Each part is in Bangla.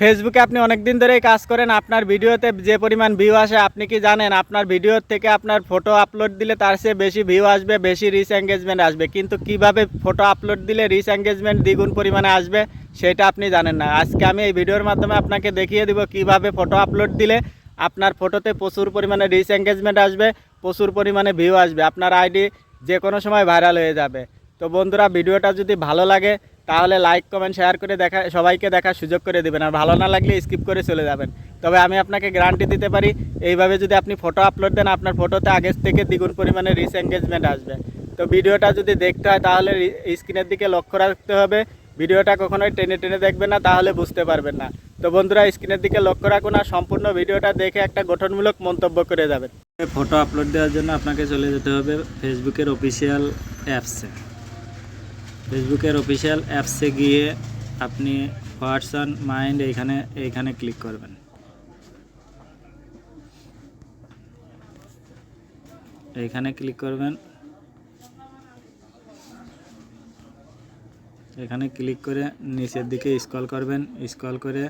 ফেসবুকে আপনি অনেক দিন ধরেই কাজ করেন, আপনার ভিডিওতে যে পরিমাণ ভিউ আসে, আপনি কি জানেন? আপনার ভিডিও থেকে আপনার ফটো আপলোড দিলে তার চেয়ে বেশি ভিউ আসবে, বেশি রিচ এঙ্গেজমেন্ট আসবে। কিন্তু কীভাবে ফটো আপলোড দিলে রিচ এঙ্গেজমেন্ট দ্বিগুণ পরিমাণে আসবে, সেটা আপনি জানেন না। আজকে আমি এই ভিডিওর মাধ্যমে আপনাকে দেখিয়ে দিব কীভাবে ফটো আপলোড দিলে আপনার ফটোতে প্রচুর পরিমাণে রিচ এঙ্গেজমেন্ট আসবে, প্রচুর পরিমাণে ভিউ আসবে। আপনার আইডি যে কোনো সময় ভাইরাল হয়ে যাবে। তো বন্ধুরা, ভিডিওটা যদি ভালো লাগে তাহলে লাইক কমেন্ট শেয়ার করে দেখা, সবাইকে দেখার সুযোগ করে দেবেন। আর ভালো না লাগলে স্কিপ করে চলে যাবেন। তবে আমি আপনাকে গ্যারান্টি দিতে পারি, এইভাবে যদি আপনি ফটো আপলোড দেন, আপনার ফটোতে আগের থেকে দ্বিগুণ পরিমাণে রিচ এঙ্গেজমেন্ট আসবে। তো ভিডিওটা যদি দেখতে হয়, তাহলে স্ক্রিনের দিকে লক্ষ্য রাখতে হবে। ভিডিওটা কখনোই টেনে টেনে দেখবেন না, তাহলে বুঝতে পারবেন না। তো বন্ধুরা, স্ক্রিনের দিকে লক্ষ্য রাখুন আর সম্পূর্ণ ভিডিওটা দেখে একটা গঠনমূলক মন্তব্য করে যাবেন। ফটো আপলোড দেওয়ার জন্য আপনাকে চলে যেতে হবে ফেসবুকের অফিসিয়াল অ্যাপসে ফেসবুকের অফিসিয়াল অ্যাপসে গিয়ে আপনি হোয়াটসঅ্যাপ মাইন্ড এইখানে এইখানে ক্লিক করবেন। এইখানে ক্লিক করবেন। এখানে ক্লিক করে নিচের দিকে স্ক্রল করবেন। স্ক্রল করে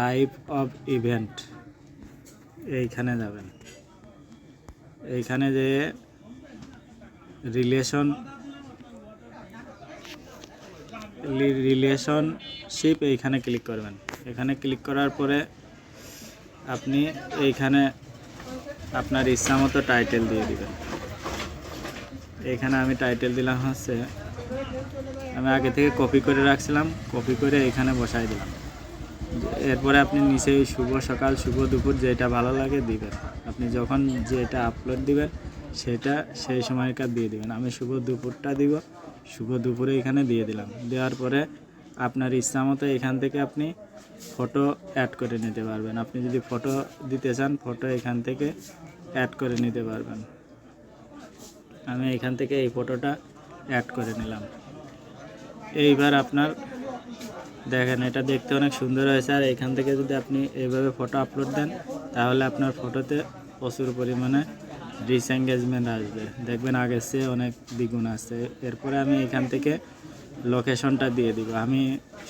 লাইভ অফ ইভেন্ট এইখানে যাবেন। এইখানে যে রিলেশন রিলেশনশিপ এইখানে ক্লিক করবেন। এখানে ক্লিক করার পরে আপনি এইখানে আপনার ইচ্ছা মতো টাইটেল দিয়ে দিবেন। এইখানে আমি টাইটেল দিলাম হচ্ছে, আমি আগে থেকে কপি করে রাখছিলাম কপি করে এখানে বসাই দিলাম। এরপরে আপনি নিচে শুভ সকাল, শুভ দুপুর যেটা ভালো লাগে দিবেন। আপনি যখন যেটা আপলোড দিবেন সেটা সেই সময়কার দিয়ে দিবেন। আমি শুভ দুপুরটা দিব। শুভ দুপুরে এখানে দিয়ে দিলাম। দেওয়ার পরে আপনার ইচ্ছা মতো এখান থেকে আপনি ফটো অ্যাড করে নিতে পারবেন। আপনি যদি ফটো দিতে চান ফটো এখান থেকে অ্যাড করে নিতে পারবেন। আমি এখান থেকে এই ফটোটা অ্যাড করে নিলাম। এইবার আপনার দেখেন, এটা দেখতে অনেক সুন্দর হয়েছে। আর এখান থেকে যদি আপনি এইভাবে ফটো আপলোড দেন, তাহলে আপনার ফটোতে প্রচুর পরিমাণে রিচ আসবে। দেখবেন আগের চেয়ে অনেক দ্বিগুণ আসছে। এরপরে আমি এখান থেকে লোকেশনটা দিয়ে দিব। আমি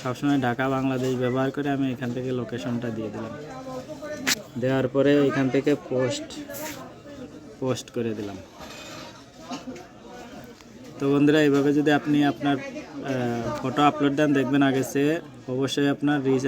সবসময় ঢাকা, বাংলাদেশ ব্যবহার করে আমি এখান থেকে লোকেশনটা দিয়ে দিলাম। দেওয়ার পরে এখান থেকে পোস্ট পোস্ট করে দিলাম। তো বন্ধুরা এইভাবে যদি আপনি আপনার ফটো আপলোড দেন, দেখবেন আগে সে অবশ্যই আপনার রিচ